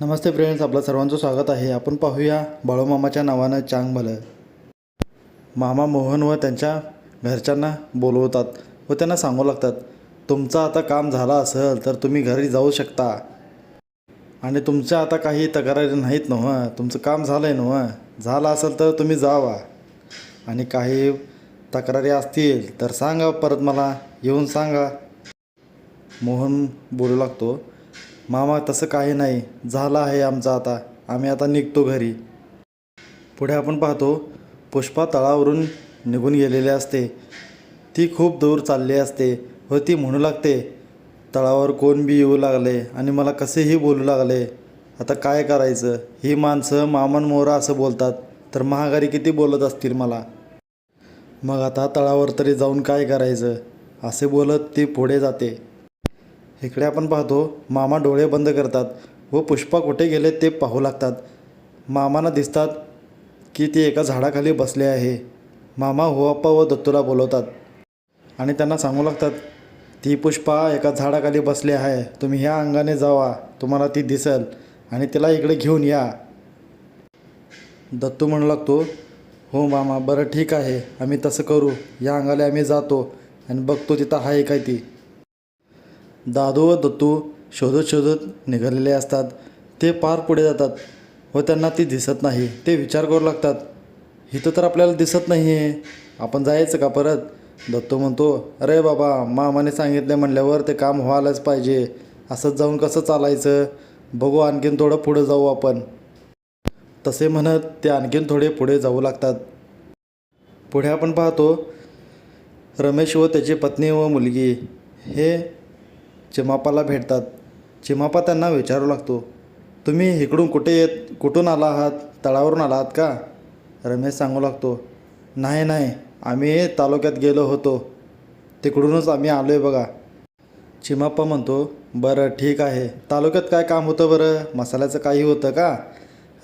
नमस्ते friends आपलं सर्वांचं स्वागत आहे. आपण पाहूया बाळूमामाच्या नावानं चांग भलं. मामा मोहन व त्यांच्या घरच्यांना बोलवतात व त्यांना सांगू लागतात तुमचं आता काम झालं असेल तर तुम्ही घरी जाऊ शकता. आणि तुमच्या आता काही तक्रारी नाहीत नव्हं तुमचं काम झालं आहे नव्हं. झालं असेल तर तुम्ही जावा. आणि काही तक्रारी असतील तर सांगा परत मला येऊन सांगा. मोहन बोलू लागतो मामा तसं काही नाही. झालं आहे आमचं आता. आम्ही आता निघतो घरी. पुढे आपण पाहतो पुष्पा तळावरून निघून गेलेली असते. ती खूप दूर चालली असते. व ती म्हणू लागते तळावर कोण बी येऊ लागले आणि मला कसेही बोलू लागले. आता काय करायचं? ही माणसं मामन मोरा असं बोलतात. तर महागारी किती बोलत असतील मला? मग आता तळावर तरी जाऊन काय करायचं? असे बोलत ती पुढे जाते. इकडे आपण पाहतो मामा डोळे बंद करतात व पुष्पा कुठे गेले ते पाहू लागतात. मामांना दिसतात की ते एका झाडाखाली बसले आहे. मामा होप्पा व दत्तूला बोलवतात आणि त्यांना सांगू लागतात ती पुष्पा एका झाडाखाली बसली आहे. तुम्ही ह्या अंगाने जावा. तुम्हाला ती दिसेल आणि तिला इकडे घेऊन या. दत्तू म्हणू लागतो हो मामा बरं ठीक आहे. आम्ही तसं करू. या अंगाला आम्ही जातो आणि बघतो तिथं आहे काय ती. दादू व दत्तू शोधत शोधत निघालेले असतात. ते पार पुढे जातात व त्यांना ती दिसत नाही. ते विचार करू लागतात इथं तर आपल्याला दिसत नाही आहे आपण जायचं का परत? दत्तू म्हणतो अरे बाबा मामाने सांगितले म्हणल्यावर ते काम व्हायलाच पाहिजे. असंच जाऊन कसं चालायचं? बघू आणखीन थोडं पुढं जाऊ आपण. तसे म्हणत ते आणखीन थोडे पुढे जाऊ लागतात. पुढे आपण पाहतो रमेश व त्याची पत्नी व मुलगी. हे चिमापाला भेटतात. चिमापा त्यांना विचारू लागतो तुम्ही इकडून कुठे येत कुठून आला आहात? तळावरून आला आहात का? रमेश सांगू लागतो नाही नाही आम्ही तालुक्यात गेलो होतो. तिकडूनच आम्ही आलो आहे बघा. चिमाप्पा म्हणतो बरं ठीक आहे. तालुक्यात काय काम होतं बरं? मसाल्याचं काही होतं का?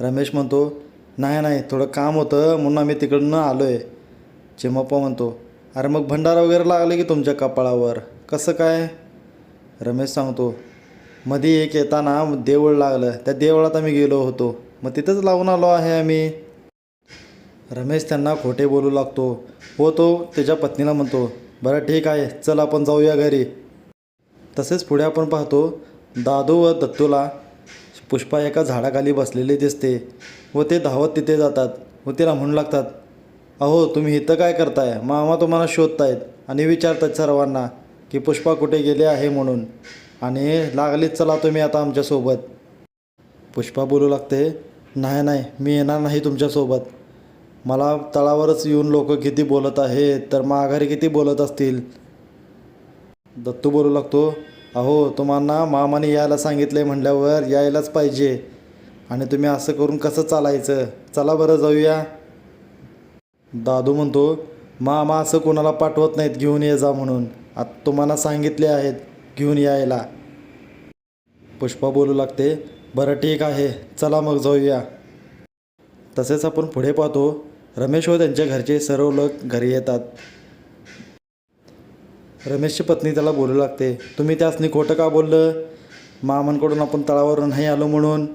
रमेश म्हणतो नाही नाही थोडं काम होतं म्हणून आम्ही तिकडून आलो आहे चिमाप्पा म्हणतो अरे मग भंडारा वगैरे लागले की तुमच्या कपाळावर? कसं काय? रमेश सांगतो मध्ये एक येताना देवळ लागलं. त्या देवळात आम्ही गेलो होतो. मग तिथंच लावून आलो आहे आम्ही. रमेश त्यांना खोटे बोलू लागतो. व तो त्याच्या पत्नीला म्हणतो बरं ठीक आहे. चल आपण जाऊया घरी. तसेच पुढे आपण पाहतो दादू व दत्तूला पुष्पा एका झाडाखाली बसलेली दिसते व ते धावत तिथे जातात व तिला म्हणू लागतात अहो तुम्ही इथं काय करताय? मामा तुम्हाला शोधतायत आणि विचारतात सर्वांना. की पुष्पा कुठे गेले आहे म्हणून? आणि लागलीच चला तुम्ही आता आमच्यासोबत. पुष्पा बोलू लागते नाही नाही मी येणार नाही तुमच्यासोबत. मला तळावरच येऊन लोक किती बोलत आहेत तर माघारी किती बोलत असतील? दत्तू बोलू लागतो अहो तुम्हाला मामाने यायला सांगितले म्हटल्यावर यायलाच पाहिजे. आणि तुम्ही असं करून कसं चालायचं? चला बरं जाऊया. दादू म्हणतो मामा असं कोणाला पाठवत नाहीत घेऊन ये जा म्हणून. आता तुम्हाला सांगितले आहेत घेऊन यायला. पुष्पा बोलू लागते बरं ठीक आहे चला मग जाऊया. तसेच आपण पुढे पाहतो रमेश व त्यांच्या घरचे सर्व लोक घरी येतात. रमेशची पत्नी त्याला बोलू लागते तुम्ही त्यासनी खोटं का बोललं? मामांकडून आपण तळावरून नाही आलो म्हणून.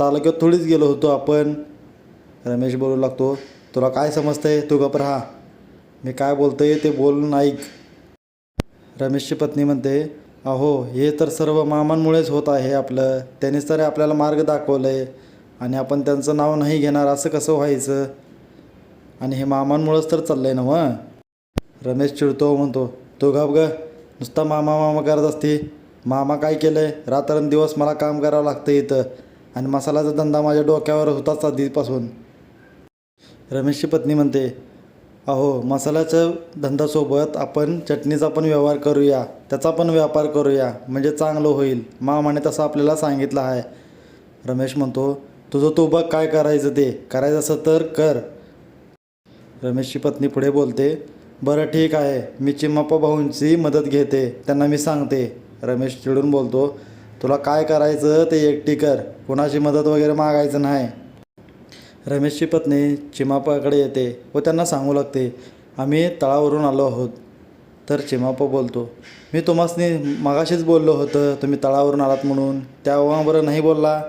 तालुक्यात थोडीच गेलो होतो आपण. रमेश बोलू लागतो तुला काय समजतंय? तू गप राहा. मी काय बोलतोय ते बोलून ऐक रमेशची पत्नी म्हणते अहो हे तर सर्व मामांमुळेच होत आहे आपलं. त्यांनीच तर आपल्याला मार्ग दाखवलं आहे आणि आपण त्यांचं नाव नाही घेणार असं कसं व्हायचं? आणि हे मामांमुळंच तर चाललं आहे ना मग रमेश चिडतो म्हणतो तो घाब ग नुसता मामा मामा करत असते. मामा काय केलं आहे रात्रंदिवस मला काम करावं लागतं इथं आणि मसाल्याचा धंदा माझ्या डोक्यावर होताच आधीपासून. रमेशची पत्नी म्हणते अहो मसाल्याच्या धंद्यासोबत आपण चटणीचा पण व्यवहार करूया त्याचा पण व्यापार करूया म्हणजे चांगलं होईल. मामाने तसं आपल्याला सांगितलं आहे. रमेश म्हणतो तुझं तू बघ काय करायचं ते. करायचं असं तर कर. रमेशची पत्नी पुढे बोलते बरं ठीक आहे मी चिम्माप्पा भाऊंची मदत घेते त्यांना मी सांगते. रमेश चिडून बोलतो तुला काय करायचं ते एकटी कर. कुणाची मदत वगैरे मागायचं नाही. रमेशची पत्नी चिमापाकडे येते व त्यांना सांगू लागते आम्ही तळावरून आलो आहोत. तर चिमापा बोलतो मी तुम्हासनी मगाशीच बोललो होतं तुम्ही तळावरून आलात म्हणून. तेव्हा बरं नाही बोलला.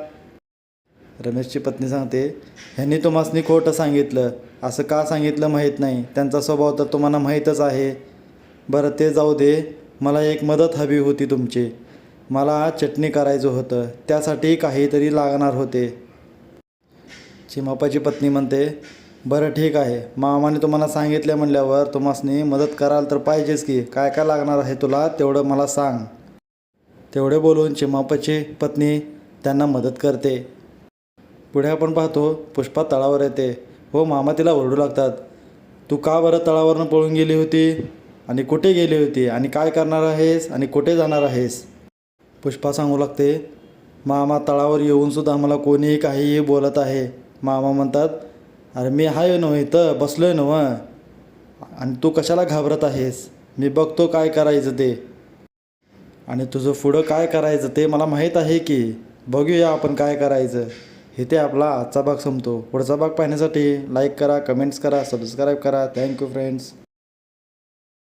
रमेशची पत्नी सांगते ह्यांनी तुम्हासनी खोटं सांगितलं. असं का सांगितलं माहीत नाही. त्यांचा स्वभाव तर तुम्हाला माहीतच आहे. बरं ते जाऊ दे. मला एक मदत हवी होती तुमची. मला चटणी करायचं होतं. त्यासाठी काहीतरी लागणार होते. चिमापाची पत्नी म्हणते बरं ठीक आहे. मामाने तुम्हाला सांगितलं म्हणल्यावर तुम्हासनी मदत कराल तर पाहिजेच की. काय काय लागणार आहे तुला तेवढं मला सांग. तेवढे बोलून चिमापाची पत्नी त्यांना मदत करते. पुढे आपण पाहतो पुष्पा तळावर येते. हो मामा तिला ओरडू लागतात. तू का बरं तळावरनं पळून गेली होती? आणि कुठे गेली होती? आणि काय करणार आहेस? आणि कुठे जाणार आहेस? पुष्पा सांगू लागते मामा तळावर येऊनसुद्धा आम्हाला कोणीही काहीही बोलत आहे. मामा म्हणतात अरे मी आहे नव इथं बसलो आहे नव आणि तू कशाला घाबरत आहेस? मी बघतो काय करायचं ते. आणि तुझं पुढं काय करायचं ते मला माहीत आहे की. बघूया आपण काय करायचं. इथे आपला आजचा भाग संपतो. पुढचा भाग पाहण्यासाठी लाईक करा कमेंट्स करा सबस्क्राईब करा. Thank you friends